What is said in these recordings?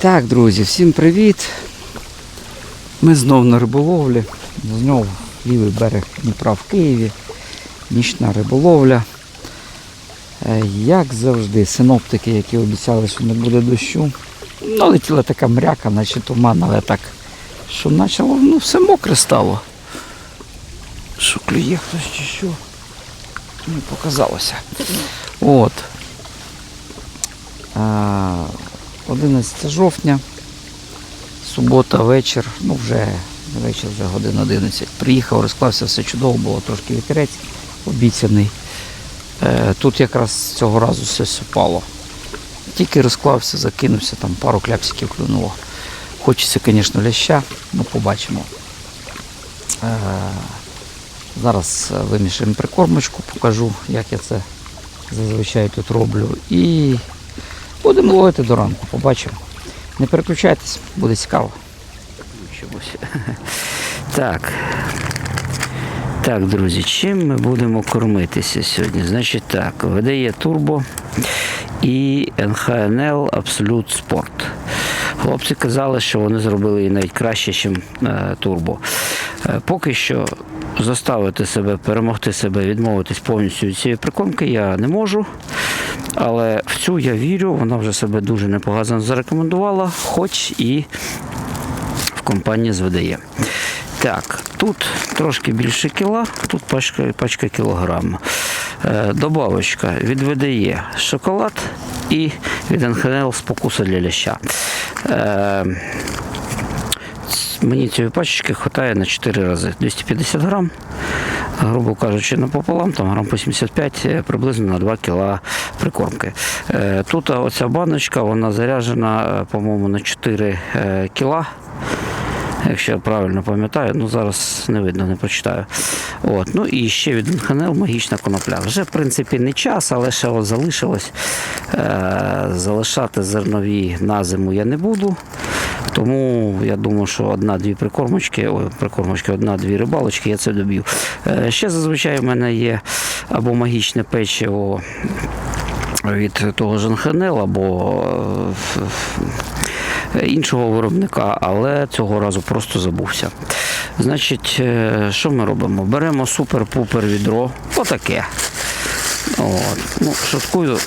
Так, друзі, всім привіт. Ми знов на риболовлі. Знов лівий берег Дніпра в Києві. Нічна риболовля. Е, Як завжди, синоптики, які обіцяли, що не буде дощу. Налетіла така мряка, наче туман, але так, що почало, ну все мокре стало. Що клює хтось чи що. Не показалося. От. А, 11 жовтня, субота, вечір, ну вже вечір вже годин 11. Приїхав, розклався, все чудово, було трошки вітерець обіцяний. Е, тут якраз цього разу все супало. Тільки розклався, закинувся, там пару кляпсиків клюнуло. Хочеться, звісно, ляща, ну побачимо. Е, зараз е, вимішаємо прикормочку, покажу, як я це зазвичай тут роблю. І будемо ловити до ранку, побачимо. Не переключайтесь, буде цікаво. Так. Так, друзі, чим ми будемо кормитися сьогодні? Значить так, видає турбо і НХНЛ Абсолют Спорт. Хлопці казали, що вони зробили її навіть краще, ніж е, турбо. Е, поки що заставити себе, перемогти себе, відмовитись повністю від цієї прикормки я не можу. Але цю я вірю, вона вже себе дуже непогано зарекомендувала, хоч і в компанії з ВДЄ. Так, тут трошки більше кіла, тут пачка, пачка кілограма. Е, добавочка від ВДЄ шоколад і від НХНЛ спокуса для ляща. Е, Мені цієї пачечки вистачає на 4 рази. 250 грам, грубо кажучи, напополам, там грам по 75, е, приблизно на 2 кіла прикормки. Е, Тут оця баночка, вона заряджена, е, по-моєму, на 4 е, кіла. Якщо я правильно пам'ятаю, ну зараз не видно, не прочитаю. От. Ну і ще від НХНЛ магічна конопля. Вже в принципі не час, але ще от залишилось. Е, залишати зернові на зиму я не буду. Тому я думаю, що одна-дві прикормочки, ой, прикормочки, одна-дві рибалочки, я це доб'ю. Е, ще зазвичай в мене є або магічне печиво від того ж НХНЛ, або е, іншого виробника, але цього разу просто забувся. Значить, е, що ми робимо? Беремо супер-пупер відро, отаке. От. Ну, шуткую,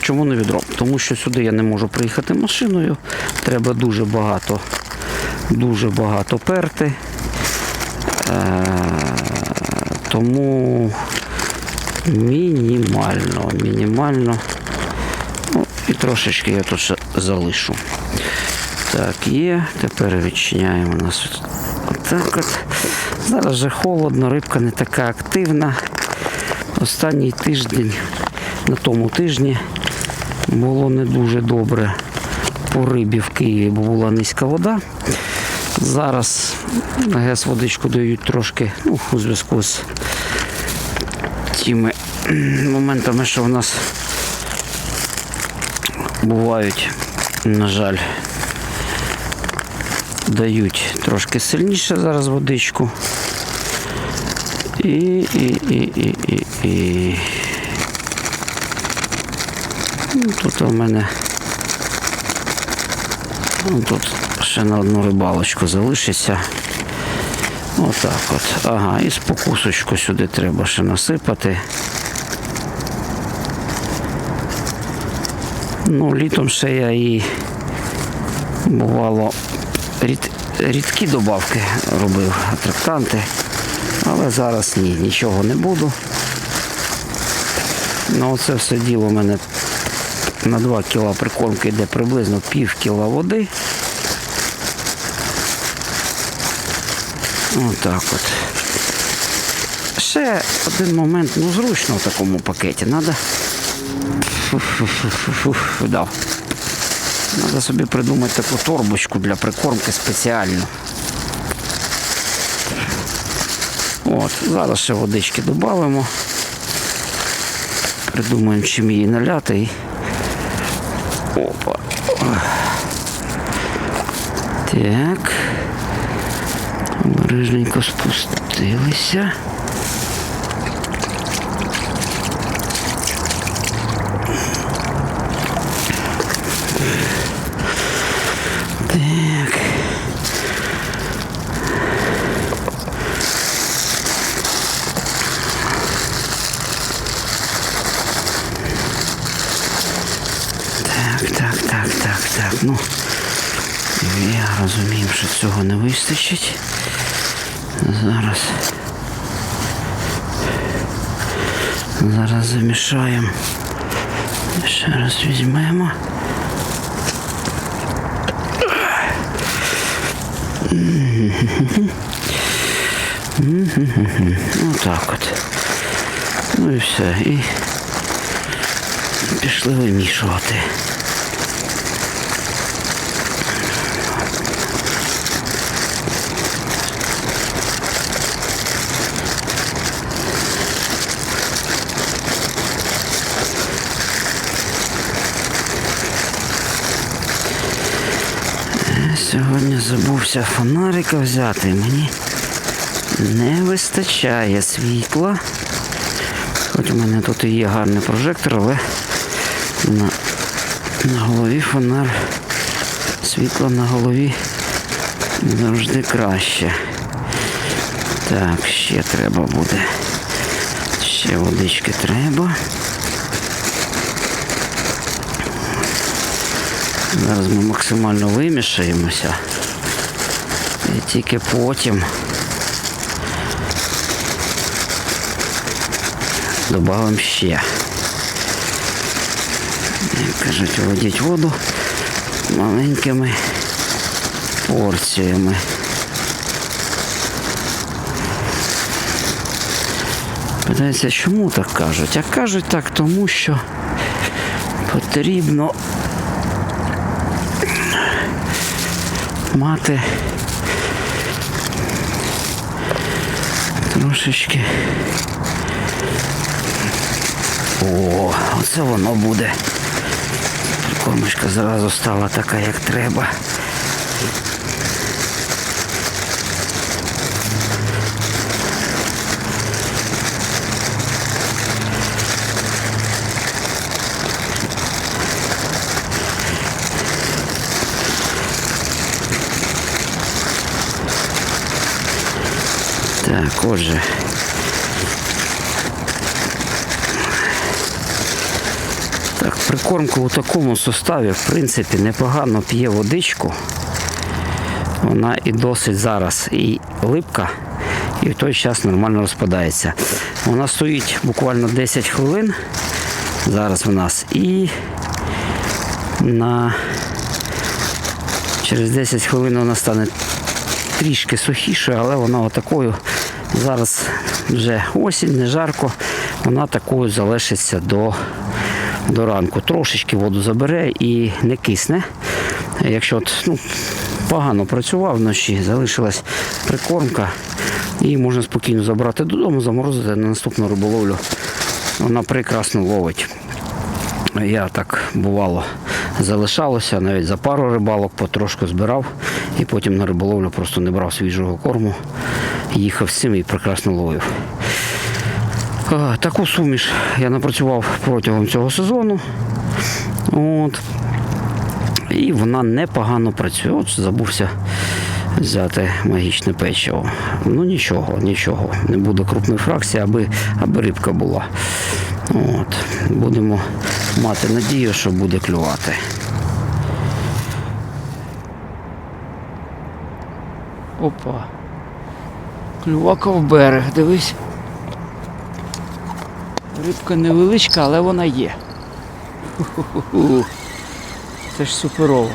чому не відро? Тому що сюди я не можу приїхати машиною. Треба дуже багато, дуже багато перти. Е, тому мінімально, мінімально. Ну, і трошечки я тут ще залишу. Так, є. Тепер відчиняємо нас отак от. Зараз вже холодно, рибка не така активна. Останній тиждень, на тому тижні було не дуже добре по рибі в Києві, бо була низька вода. Зараз ГЕС водичку дають трошки ну, у зв'язку з тими моментами, що в нас бувають, на жаль, дають трошки сильніше зараз водичку. І, і, і, і, і, і. Ну, Тут у мене ну, тут ще на одну рибалочку залишиться. Отак от. Ага, і спокусочку сюди треба ще насипати. Ну, літом ще я і бувало рід, рідкі добавки робив, атрактанти. Але зараз ні, нічого не буду. Ну оце все діло в мене на 2 кіла прикормки йде приблизно пів кіла води. Отак от. Ще один момент, ну зручно в такому пакеті. Надо. Треба собі придумати таку торбочку для прикормки спеціальну. От, зараз ще водички додамо. Придумаємо, чим її наляти. Опа. Так. Обережненько спустилися. так, ну. Я цього не вистачить. Зараз. Зараз замішаємо. Ще раз візьмемо. Ну так от. Ну і все. І пішли вимішувати. Сьогодні забувся фонарика взяти. Мені не вистачає світла. Хоч у мене тут і є гарний прожектор, але на, на голові фонар. Світло на голові завжди краще. Так, ще треба буде. Ще водички треба. Зараз ми максимально вимішаємося. І тільки потім додамо ще. Як кажуть, вводіть воду маленькими порціями. Питається, чому так кажуть? А кажуть так, тому що потрібно мати трошечки. О, оце воно буде. Кормочка зразу стала така, як треба. Так, отже. Так, прикормка у такому составі, в принципі, непогано п'є водичку. Вона і досить зараз і липка, і в той час нормально розпадається. Вона стоїть буквально 10 хвилин зараз в нас і на через 10 хвилин вона стане трішки сухіше, але вона отакою зараз вже осінь, не жарко, вона такою залишиться до, до ранку. Трошечки воду забере і не кисне. Якщо от, ну, погано працював вночі, залишилась прикормка, і можна спокійно забрати додому, заморозити на наступну риболовлю. Вона прекрасно ловить. Я так бувало залишалося, навіть за пару рибалок потрошку збирав і потім на риболовлю просто не брав свіжого корму. Їхав з цим і прекрасно ловив. Таку суміш я напрацював протягом цього сезону. От. І вона непогано працює. От забувся взяти магічне печиво. Ну нічого, нічого. Не буде крупної фракції, аби, аби рибка була. От. Будемо мати надію, що буде клювати. Опа. Клювака в берег, дивись. Рибка невеличка, але вона є. Ху-ху-ху. Це ж суперово.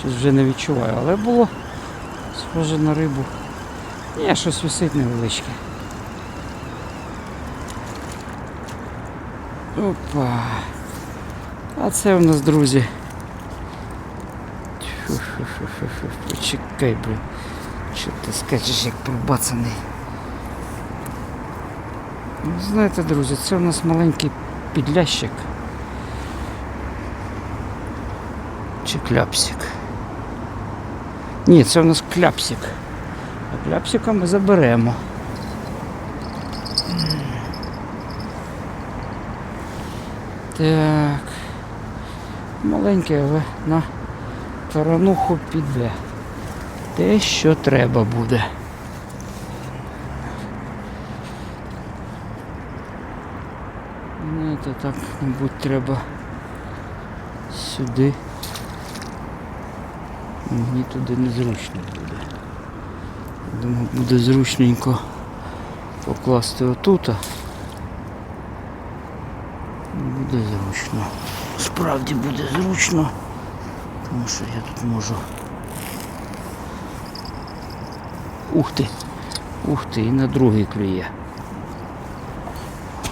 Щось вже не відчуваю, але було схоже на рибу. Ні, щось висить невеличке. Опа. А це у нас, друзі. Почекай, блин. Що ти скачеш як пробацаний. Ну, знаєте, друзі, це у нас маленький підлящик. Чи кляпсик. Ні, це у нас кляпсик. А кляпсика ми заберемо. Так. Маленький, але на тарануху піде. Те, що треба буде. то так, мабуть, треба сюди. Мені туди незручно буде. Думаю, буде зручненько покласти отут. Буде зручно. Справді буде зручно, тому що я тут можу. Ух ти! Ух ти, і на другий клює.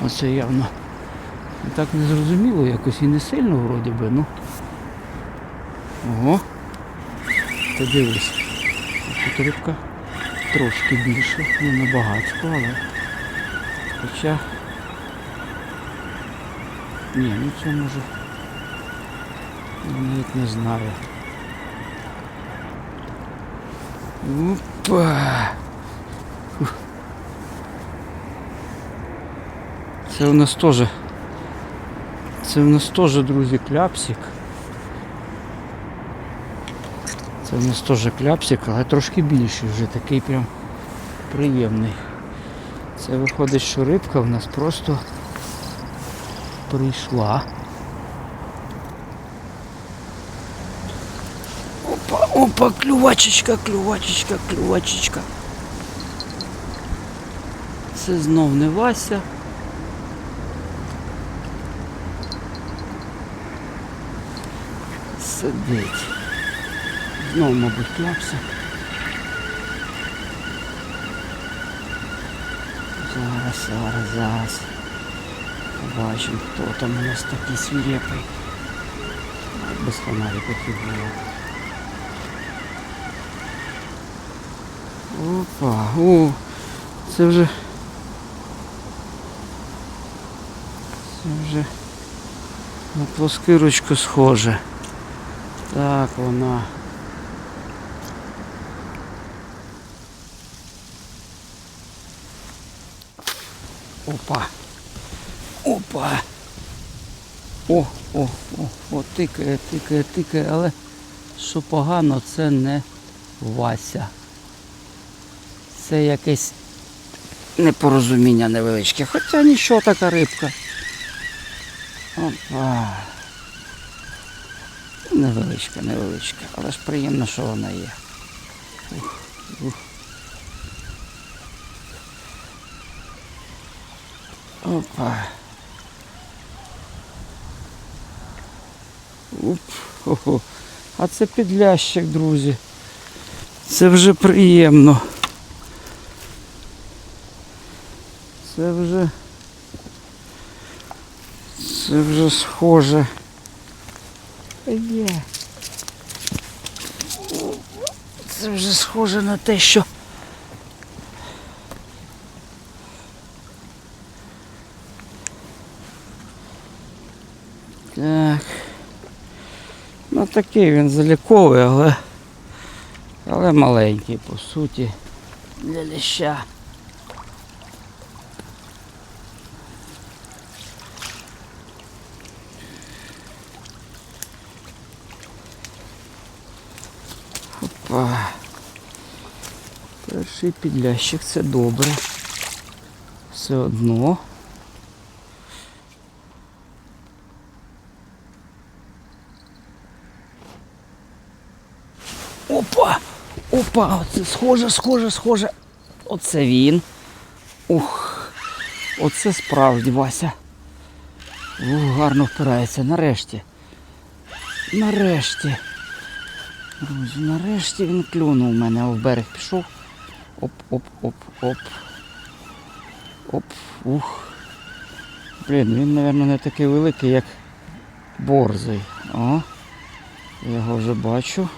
Оце явно так не зрозуміло якось і не сильно вроді би, ну. Ого. Ти дивись. Тут рибка трошки більше, не набагато, але. Хоча. Ні, ну це може. Навіть не знаю. Опа! Це у нас теж. Це у нас теж, друзі, кляпсик. Це у нас теж кляпсик, але трошки більший вже, такий прям приємний. Це виходить, що рибка в нас просто прийшла. Опа, клювачечка, клювачечка, клювачечка. Це знов не Вася. Сидить. Знову, мабуть, клапся. Зараз, зараз, зараз. Побачимо, хто там у нас такий свирепий. Без фонарика було. Опа, о, це вже. Це вже на плоскирочку схоже. Так, вона. Опа. Опа. О, о, о, о, тикає, тикає, тикає, але що погано, це не Вася. Це якесь непорозуміння невеличке. Хоча нічого така рибка. Опа. Невеличка, невеличка, але ж приємно, що вона є. Опа. Уп. Хо-хо. А це підлящик, друзі. Це вже приємно. Це вже. Це вже схоже. Є. Це вже схоже на те, що. Так. Ну такий він заліковий, але. Але маленький по суті. Для леща. Опа. Перший підлящик це добре. Все одно. Опа! Опа! Оце схоже, схоже, схоже. Оце він. Ух. Оце справді Вася. Ух, гарно впирається. Нарешті. Нарешті. Друзі, нарешті він клюнув мене, в берег пішов. Оп, оп, оп, оп. Оп, ух. Блін, він, мабуть, не такий великий, як борзий. О, я його вже бачу.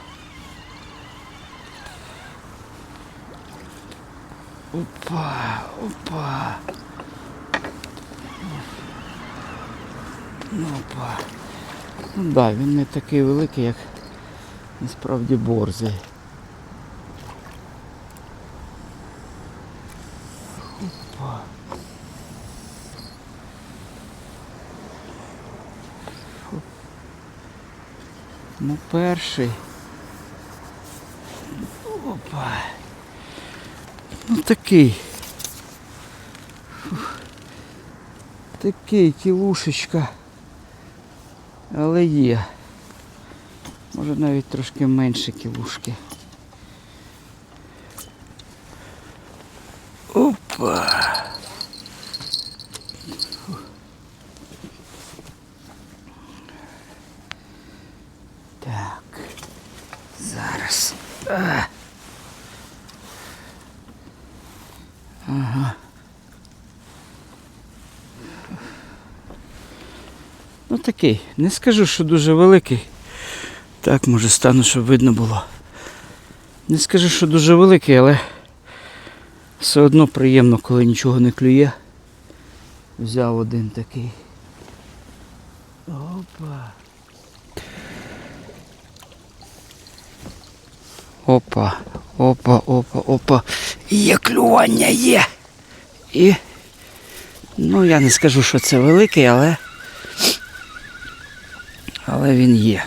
Опа, опа. Ну, Опа. Ну так, да, він не такий великий, як насправді борзий. Опа. Ну, перший. Опа. Ну такий. Фух. Такий кілушечка. Але є. Може навіть трошки менше кілушки. Опа. Так. Зараз. А. Ага. Ну такий. Не скажу, що дуже великий. Так, може стану, щоб видно було. Не скажу, що дуже великий, але все одно приємно, коли нічого не клює. Взяв один такий. Опа. Опа, опа, опа, опа. Є клювання є. І. Ну, я не скажу, що це великий, але. Але він є.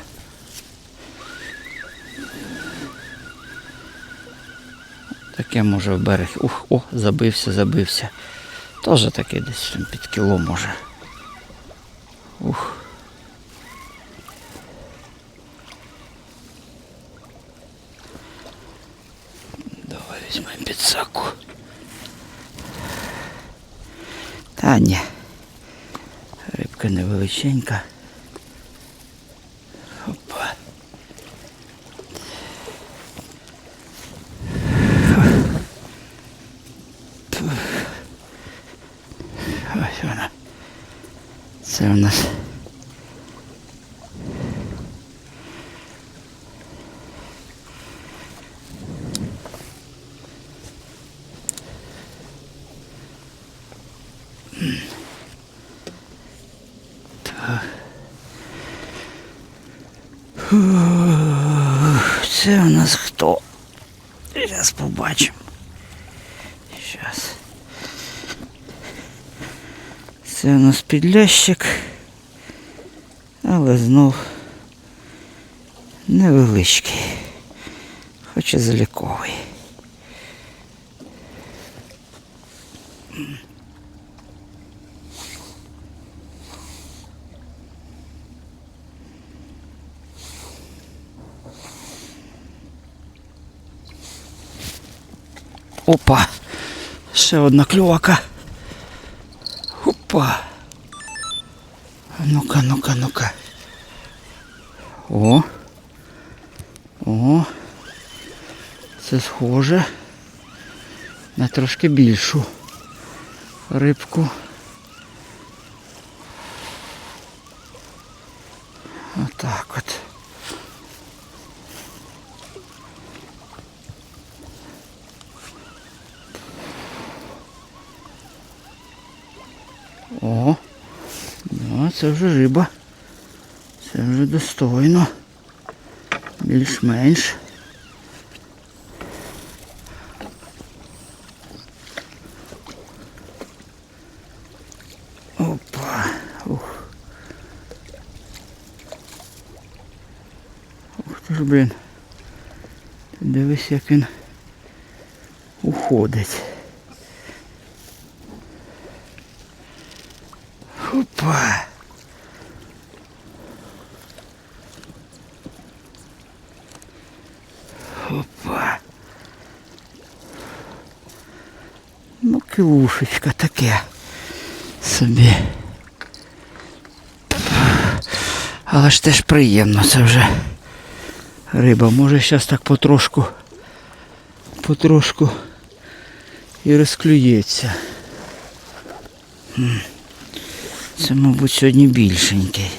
Таке може в берег. Ух, о, забився, забився. Тоже таке десь під кіло може. Ух. Давай візьмемо підсаку. Та ні. Рибка невеличенька. У нас. Це у нас хто? Зараз побачимо. Зараз. Це у нас підлящик, але знов невеличкий, хоч і заліковий. Опа! Ще одна клювака. Опа. Ну-ка, ну-ка, ну-ка. О. О. Це схоже на трошки більшу рибку. Отак от. О, да, це вже риба. Це вже достойно. Більш-менш. Опа. Ух. Ух ти ж, блін. Дивись, як він уходить. Опа. Ну, килушечка таке собі. Але ж теж приємно, це вже риба. Може зараз так потрошку, потрошку і розклюється. Це, мабуть, сьогодні більшенький.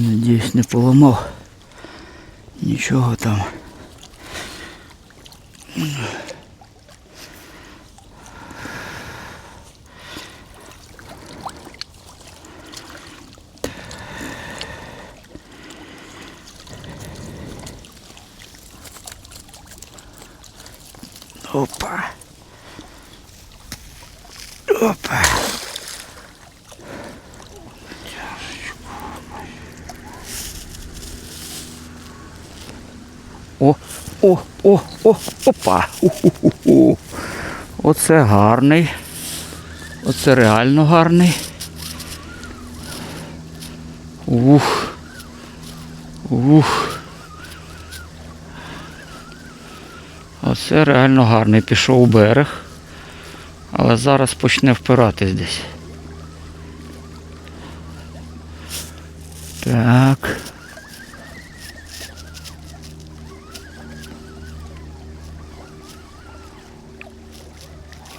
Я надіюсь, не поламав нічого там. Опа. Опа. О, о, о, опа. У-ху-ху-ху. Оце гарний. Оце реально гарний. Ух. Ух. Оце реально гарний. Пішов у берег. Але зараз почне впиратись десь. Так.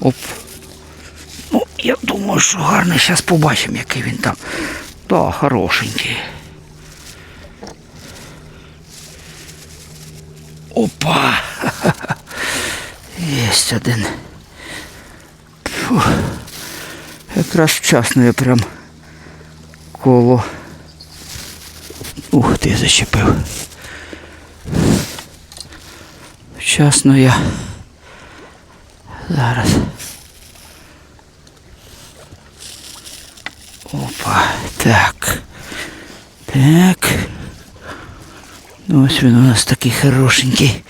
Оп. Ну, я думаю, що гарний. Зараз побачимо, який він там. Да, хорошенький. Опа! Єсть один. Фу. Якраз вчасно я прям коло. Ух ти, зачепив. Вчасно я. Зараз. Опа, так. Так. Ну, Ось він у нас такий хорошенький.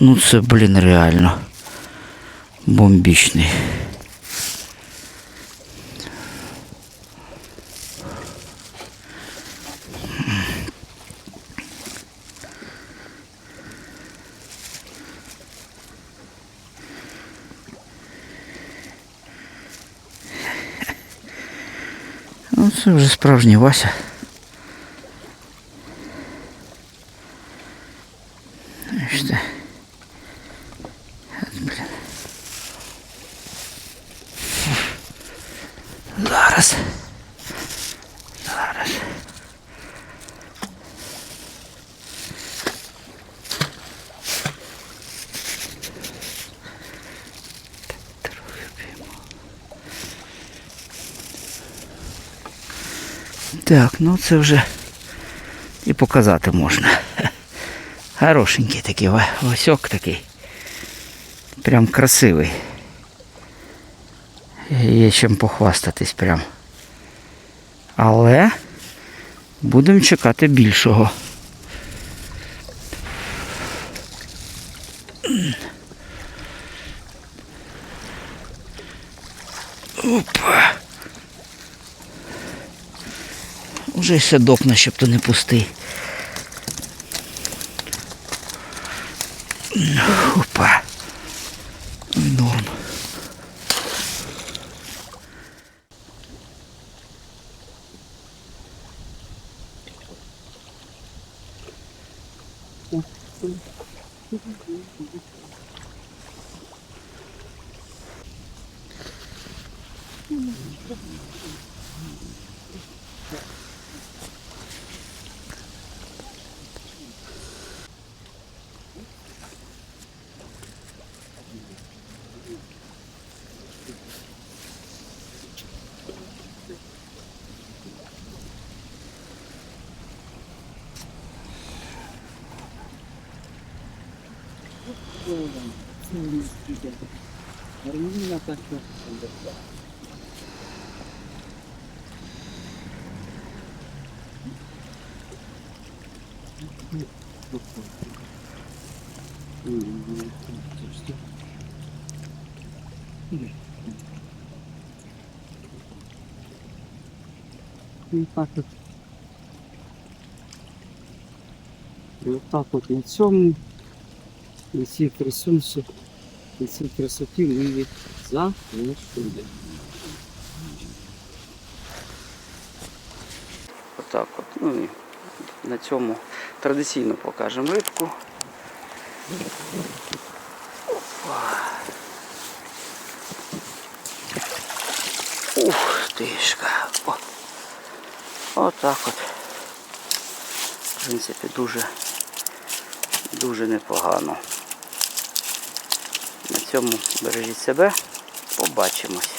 Ну це, блін, реально. Бомбічний. Ну, це вже справжній Вася. Ну це вже і показати можна. Хорошенький такий, ва- такий. Прям красивий. Є чим похвастатись прям. Але будемо чекати більшого. Опа. Уже щоб начебто не пустий. Опа. Норм. І так от. І отак от на цьому, на цій красунці, на цій красоті ми її залишили. Отак от. Ну і на цьому традиційно покажемо рибку. Опа. Ух тишка. О. Отак от. В принципі, дуже, дуже непогано. Цьому бережіть себе. Побачимось.